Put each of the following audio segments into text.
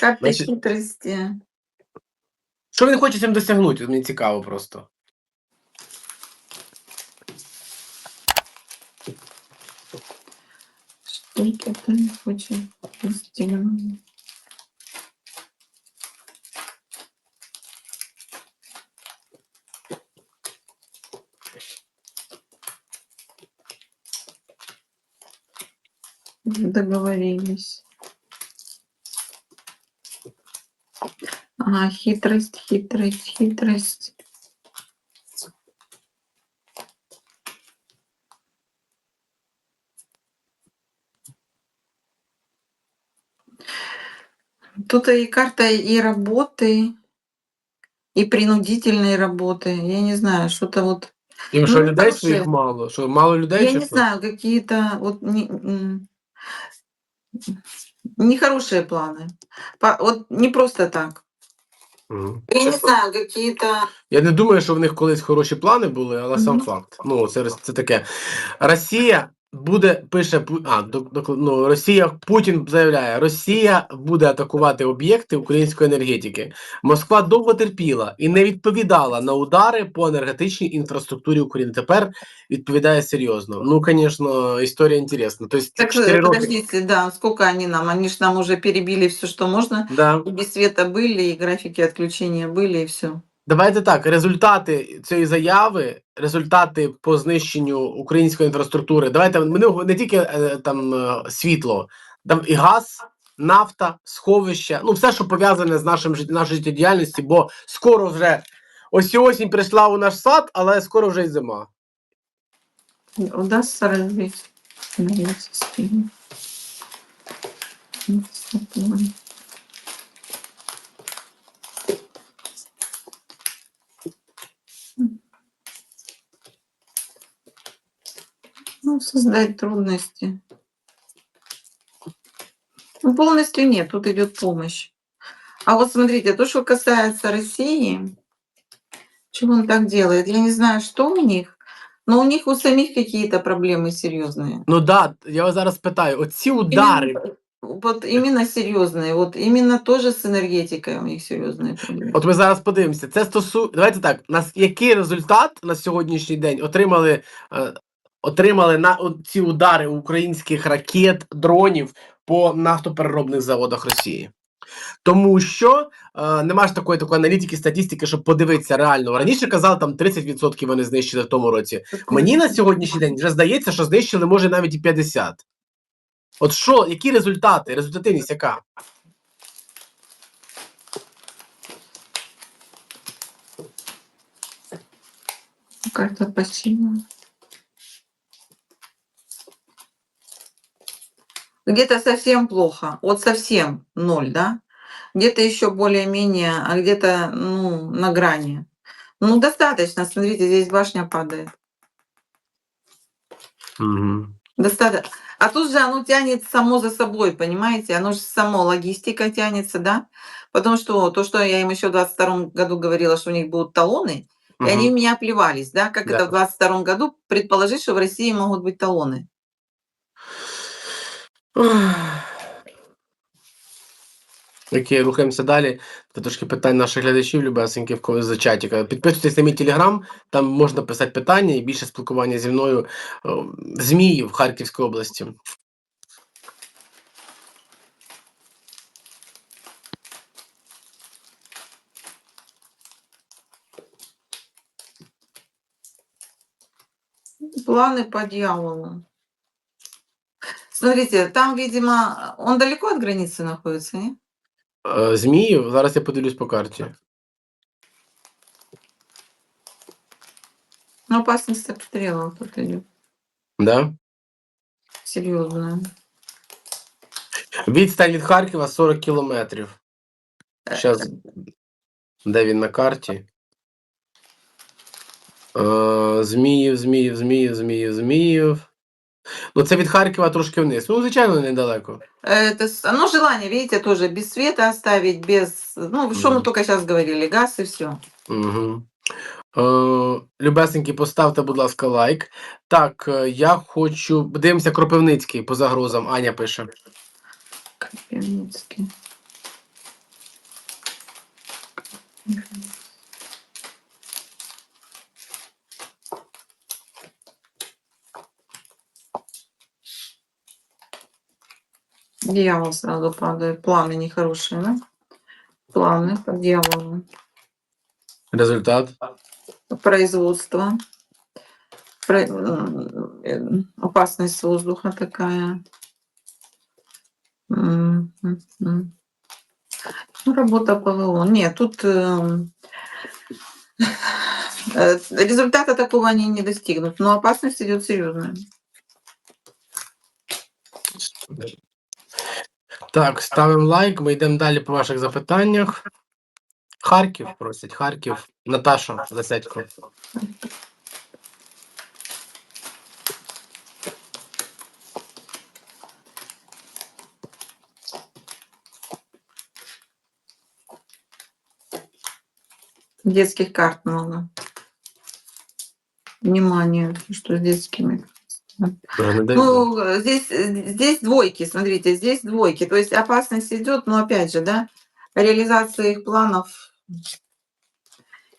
Карта Значить- хитрости. Що він хоче цим досягнути? От Мені цікаво просто. Что это не хочет сделать? Договорились. А, хитрость, хитрость, хитрость. Тут и карта и работы, и принудительной работы. Я не знаю, что-то вот що Ну, людей хороше. своїх мало? Що мало людей? Я чи не знаю, какие-то вот не, нехорошие планы. По- Вот не просто так. Мгм. Я не знаю, какие-то... Я не думаю, що в них колись хороші плани були, але сам Мгм. факт. Ну, це, це таке. Росія буде, пише Пу- а, до, до, ну, Росія, Путін заявляє, Росія буде атакувати об'єкти української енергетики. Москва довго терпіла і не відповідала на удари по енергетичній інфраструктурі України. Тепер відповідає серйозно. Ну, звісно, історія інтересна. Тобто, Так, 4 э, роки. подождите, да, сколько они нам? Они ж нам уже перебили все, что можно. Да. И без света были, и графики отключения были, и все. Давайте так, результати цієї заяви, результати по знищенню української інфраструктури. Давайте не, не тільки е, там е, світло, там і газ, нафта, сховища, ну все, що пов'язане з нашим нашою життєдіяльністю, бо скоро вже ось осінь прийшла у наш сад, але скоро вже й зима. Удастся разбить энергетический инфраструктуру. Ну, создать трудности. Ну, полностью нет, тут идет помощь. А вот смотрите, то, что касается России, чего он так делает, я не знаю, что у них, но у них у самих какие-то проблемы серьезные. Ну да, я вас зараз питаю: оці удари. Именно, вот именно серьезные, вот именно тоже с энергетикой у них серьезные проблемы. От ми зараз подивимося. Це стосу... Давайте так. Нас який результат на сьогоднішній день отримали, е, отримали на ці удари українських ракет, дронів по нафтопереробних заводах Росії? Тому що е, нема ж такої такої аналітики, статистики, щоб подивитися реально. Раніше казали, там 30% вони знищили в тому році. Мені на сьогоднішній день вже здається, що знищили може навіть і 50%. От що, які результати? Результативність яка? Карта пассива. Где-то совсем плохо, вот совсем ноль, да? Где-то еще более-менее, а где-то ну, на грани. Ну, достаточно, смотрите, здесь башня падает. Угу. Достаточно. А тут же оно тянет само за собой, понимаете? Оно же само, логистика тянется, да? Потому что то, что я им еще в 22 году говорила, что у них будут талоны, и они меня плевались, да? Как Да. это в 22 году предположить, что в России могут быть талоны? Окей, рухаємося далі. Це трошки питань наших глядачів, любесеньких в когось за чатіка. Підписуйтесь на мій телеграм, там можна писати питання і більше спілкування зі мною о, ЗМІ в Харківській області. Планы по дьяволу. Смотрите, там, видимо, он далеко от границы находится, не? Е, Зміїв, зараз я подивлюсь по карті. Ну, опасность обстрела тут идет. Да? Серьезная. Відстань від Харкова 40 кілометрів. Зараз, де він на карті? Е, Зміїв, Зміїв, Зміїв, Зміїв, Зміїв. Ну, це від Харкова трошки вниз. Ну, звичайно, недалеко. Это, с- оно желание, видите, тоже без света оставить, без... Ну, что мы Мгм. только сейчас говорили, газ и все. Угу. Е, любесенькі, поставте, будь ласка, лайк. Так, е, я хочу. Дивимося Кропивницький по загрозам. Аня пише. Капельницкий. Дьявол сразу падает. Планы нехорошие, да? Планы по дьяволу. Результат. Производство. Про- м, э, Опасность воздуха такая. Ну, работа ПВО. Нет, тут э, результата такого они не достигнут, но опасность идет серьезная. Так, ставимо лайк, ми йдемо далі по ваших запитаннях. Харків просять, Харків. Наташа Засядько. Детских карт много. Внимание, что с детскими. Бог. Ну, э, здесь, э, здесь двойки, смотрите, здесь двойки. То есть опасность идет, но опять же, да, реализация их планов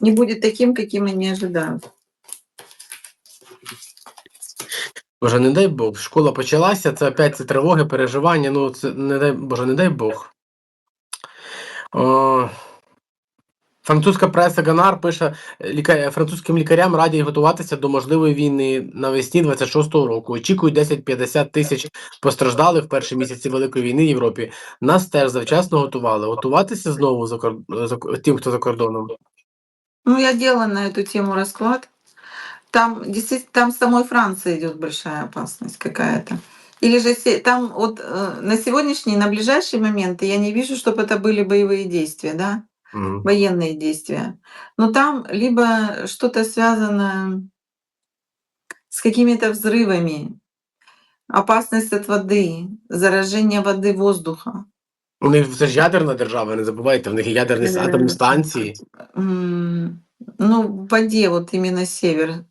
не будет таким, каким они ожидают. Боже, не дай Бог. Школа почалася, це опять це тривоги, переживання. Ну, це не дай Боже, не дай Бог. О, французька преса Ганар пише: ліка... французьким лікарям радять готуватися до можливої війни навесні 26-го року. Очікують 10-50 тисяч постраждалих в перші місяці Великої війни в Європі. Нас теж завчасно готували. Готуватися знову за, кор... за... тим, хто за кордоном. Ну, я делала на эту тему расклад. Там действительно, там с самой Франции идет большая опасность какая-то. Или же се- там вот э, на сегодняшний, на ближайший момент я не вижу, чтобы это были боевые действия, да, Мгм. военные действия. Но там либо что-то связано с какими-то взрывами, опасность от воды, заражение воды воздуха. У них це ж ядерна держава, не забувайте, в них є ядерні Е, атомні станції. М, Ну, в воде вот именно север.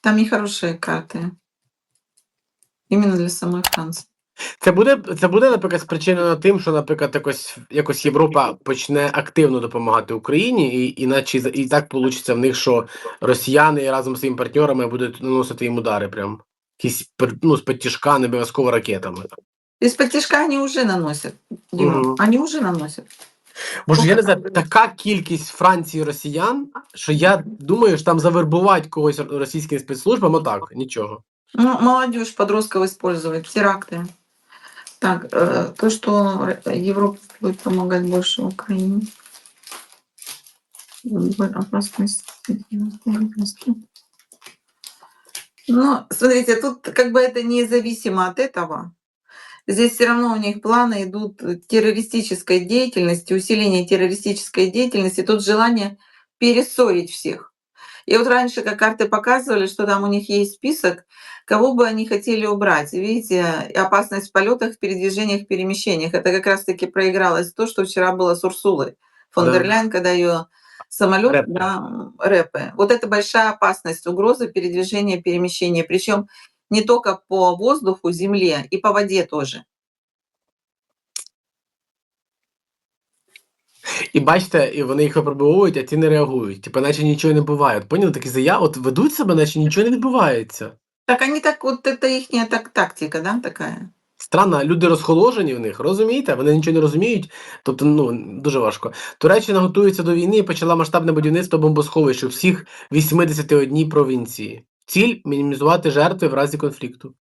Там нехорошие карты. Именно для самой Франции. Це буде, це буде, наприклад, спричинено тим, що, наприклад, якось, якось Європа почне активно допомагати Україні, і, іначе і так вийде в них, що росіяни разом з своїми партнерами будуть наносити їм удари, прям якісь ну, з підтяжка, не обов'язково ракетами. Из-под тяжка они уже наносят, Дима. Мгм. Они уже наносят. Боже, я не знаю, така кількість Франції росіян, що я думаю, що там завербувати когось російським спецслужбам, отак, нічого. Ну, молодежь, подростков использовать, теракты. Так, э, то, что Европа будет помогать больше Украине. Опасность. Ну, смотрите, тут как бы это независимо от этого. Здесь все равно у них планы идут террористической деятельности, усиление террористической деятельности, тут желание перессорить всех. И вот раньше, как карты показывали, что там у них есть список, кого бы они хотели убрать. Видите, опасность в полетах, в передвижениях, перемещениях. Это как раз-таки проигралось то, что вчера было с Урсулой фон Да. дер когда ее самолет, Рэпы. да, рэпы. Вот это большая опасность, угроза передвижения, перемещения. Причем не только по воздуху, земле, и по воде тоже. І бачите, і вони їх випробовують, а ті не реагують. Типу, наче нічого не буває. От Поняли такі заяви, от ведуть себе, наче нічого не відбувається. Так они так, вот это их так, тактика, да, такая. Странно, люди розхоложені в них, розумієте? Вони нічого не розуміють. Тобто, ну дуже важко. Туреччина готується до війни і почала масштабне будівництво бомбосховищ у всіх 81 провінції. Ціль мінімізувати жертви в разі конфлікту.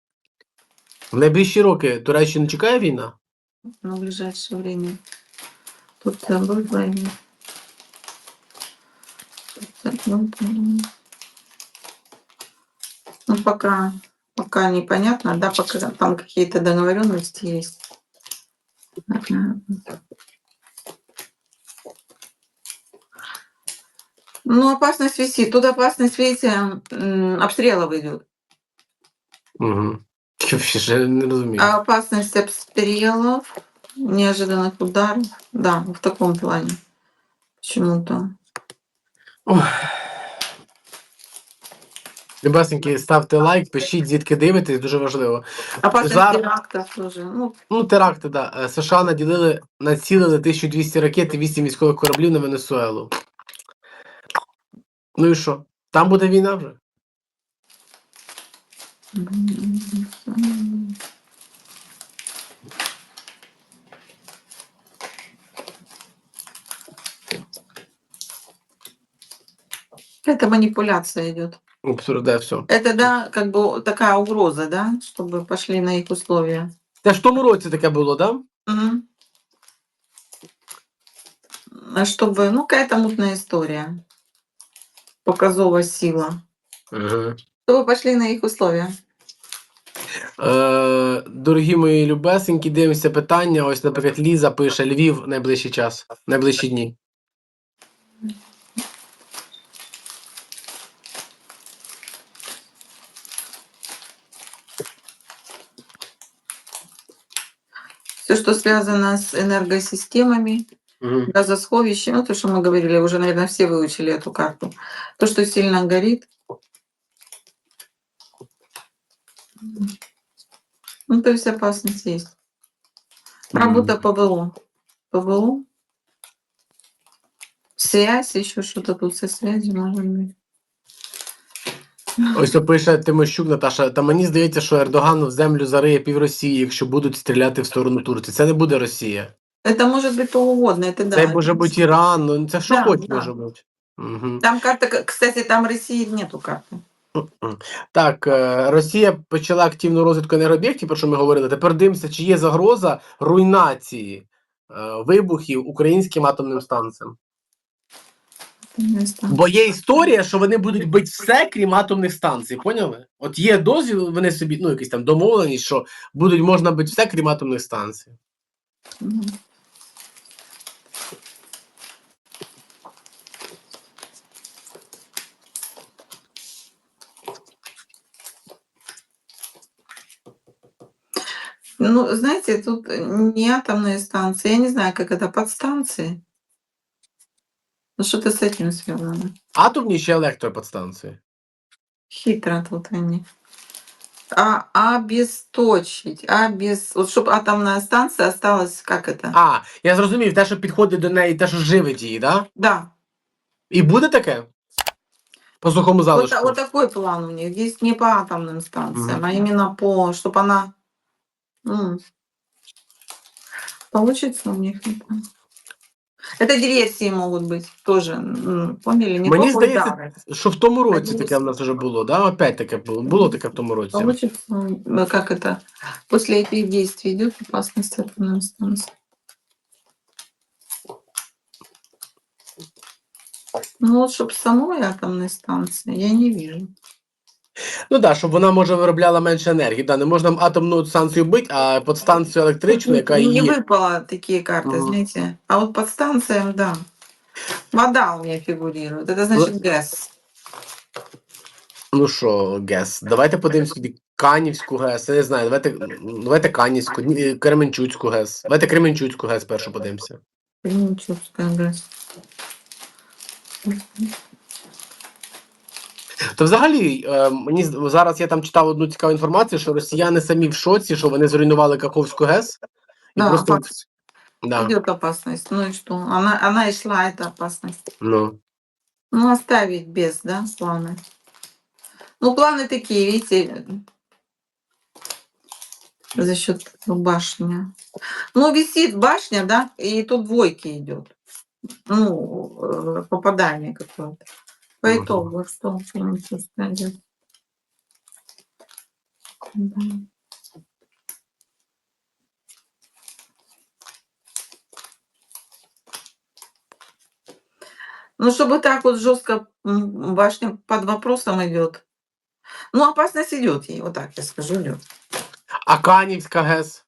В найближчі роки Туреччину чекає війна? на ближайшее время. Тут. Тут, э, ну. Ну, пока, пока непонятно, да, пока там какие-то договоренности есть. Ну, опасность висит. Тут опасность, видите, обстрелов идет. Угу. Ще не розумію. А опасность обстрелов, неожиданных ударов, да, в таком плане. Почему-то. Ох. Ставте лайк, пишіть, звідки дивитесь, дуже важливо. Опасность Зар- терактов тоже. Ну, Ну, теракти, да. Е, США наділили, націлили 1200 ракет і 8 військових кораблів на Венесуелу. Ну і що? Там буде війна вже. Это манипуляция идет. Абсурде все. Это, да, как бы такая угроза, да, чтобы пошли на их условия. Це ж в тому році таке було, да? Мгм. А Чтобы, ну, какая-то мутная история. Показова сила. Угу. Чтобы пошли на их условия. Е, дорогі мої любесенькі, дивимося питання. Ось, наприклад, Ліза пише Львів найближчий час, найближчі дні. Все, что связано с энергосистемами, Угу. газосховище, ну, то, что мы говорили, уже, наверное, все выучили эту карту. То, что сильно горит. Ну, то есть опасность есть. Работа ПВО. ПВО. Связь, еще что-то тут со связью, может быть. Ось пише Тимощук Наташа. Та мені здається, що Ердоган в землю зариє пів Росії, якщо будуть стріляти в сторону Турції. Це не буде Росія. Это может быть то угодно, это да. Це може бути Іран, ну це що Да, хоч да. може бути. Угу. Там карта, к- кстати, там России нету карты. Так, е, Росія почала активну розвитку енергооб'єктів, про що ми говорили. Тепер дивимося, чи є загроза руйнації е, вибухів українським атомним станціям. Бо є історія, що вони будуть бити все, крім атомних станцій. Поняли? От є дозвіл, вони собі, ну, якісь там домовленість, що будуть можна бити все, крім атомних станцій. Мгм. Ну, знаете, тут не атомные станции. Я не знаю, как это, подстанции. Ну, что-то с этим связано. Атомні ще електроподстанції. Хитро тут они. А, обесточить, обес... Вот чтобы атомная станция осталась, как это? А, я зрозумів, те, що підходить до неї, те, що живить її, да? Да, І буде таке? По сухому Вот, залишку. та- вот такой план у них. Здесь не по атомным станциям, Мгм. а именно по, чтобы она... м, получится у них это. Это диверсии могут быть тоже. м, Поняли? Не Мені только здається, удары. що в тому році Одні таке в нас вже було, да? Опять таке було. Було таке в тому році. Получится, м, как это, после этих действий идет опасность атомной станции. Ну вот, чтобы самой атомной станции, я не вижу. Ну так, да, щоб вона може виробляла менше енергії. Да, не можна атомну станцію бити, а подстанцію електричну, яка не її. выпало такие карты, Мгм. знаете. А вот под станциям, да. Вода у меня фигурирует. Это значит ГЭС. Ну що, ГЕС, давайте подивимося тоді Канівську ГЕС. Я не знаю, давайте, давайте Канівську, ні, Кременчуцьку ГЕС. Давайте Кременчуцьку ГЕС першу подивимося. Кременчугская ГЭС. То взагалі, е, мені з- зараз я там читав одну цікаву інформацію, що росіяни самі в шоці, що вони зруйнували Каховську ГЕС. І Да, просто факт. да, Идет опасность. Ну и что? Она, она и шла, эта опасность. ну. Ну, оставить без, да, планы. Ну, планы такие, видите, за счет башни. Ну, висит башня, да, и тут двойки идет. Ну, э, попадание какое-то. По итогу, что французская идет. Да. Ну, чтобы так вот жестко башня под вопросом идет. Ну, опасность идет ей, вот так я скажу, идет. А Канівська ГЕС?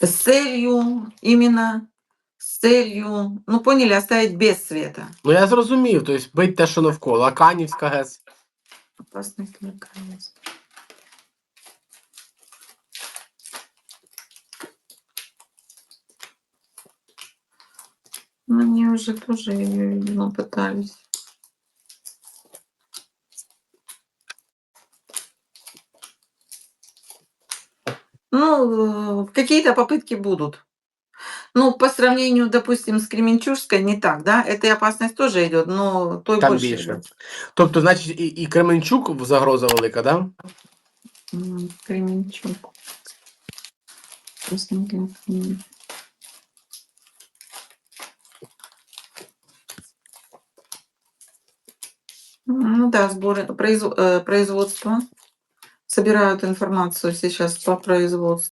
С целью, именно с целью, ну, поняли, оставить без света. Ну я зрозумів, тобто бить те, що навколо. А Канівська ГЕС? Опасность какая есть. Ну, они уже тоже ее, видимо, пытались. Ну, э, какие-то попытки будут. Ну, по сравнению, допустим, с Кременчужской не так, да? Этой опасность тоже идет, но той Там больше. більше. идёт. Тобто, значить, і, і Кременчук загроза велика, да? М, Кременчуг. Посмотрим. М. Ну да, сборы, произв- э, производство. Собирают информацию сейчас по производству.